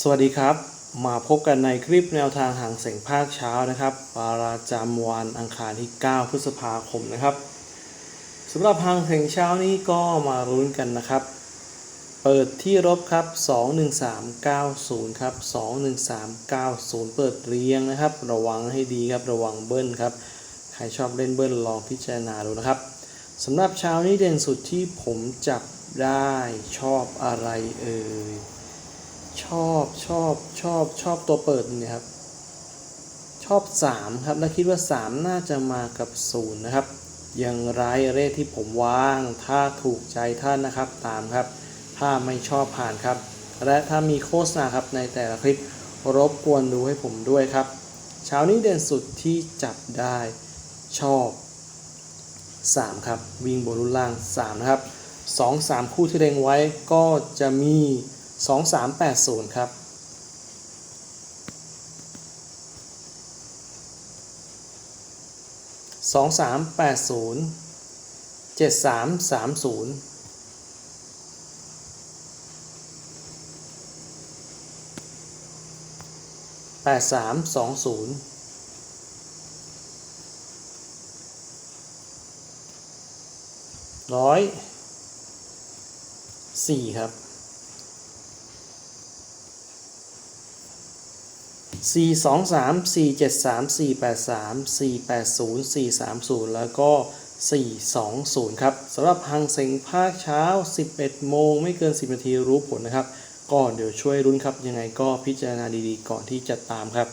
สวัสดีครับ มาพบกันในคลิปแนวทางห่างเสียงภาคเช้านะครับประจำวันอังคารที่ 9 พฤษภาคมนะครับสำหรับห่างเสียงเช้านี้ก็มารุ้นกันนะครับ เปิดที่รบครับ 21390 ครับ 21390 เปิดเรียงนะครับ ระวังให้ดีครับระวังเบิ้ลครับ ใครชอบเล่นเบิ้ลลองพิจารณาดูนะครับสำหรับเช้านี้เด่นสุดที่ผมจับได้ชอบอะไรเอ่ย ชอบชอบชอบชอบตัวเปิดเนี่ยครับ ชอบ 3 ครับ และคิดว่า 3 น่าจะมากับ 0 นะครับ อย่างไรเลขที่ผมวาง ถ้าถูกใจท่านนะครับตามครับ ถ้าไม่ชอบผ่านครับ และถ้ามีโฆษณาครับในแต่ละคลิปรบกวนดูให้ผมด้วยครับ เช้านี้เด่นสุดที่จับได้ชอบ 3 ครับ วิ่งบนรุ่นล่าง 3 นะครับ 2 3 คู่ที่เล็งไว้ก็จะมี 2380 ครับ สองสามแปดศูนย์เจ็ดสามสามศูนย์แปดสามสองศูนย์ร้อยสี่ครับ 423 473 483 480 430 แล้วก็ 420 ครับสำหรับหังเซ็งภาคเช้า 11 โมง ไม่เกิน 10 นาทีรู้ผลนะครับ ก็เดี๋ยวช่วยรุ่นครับ ยังไงก็พิจารณาดีๆ ก่อนที่จะตามครับ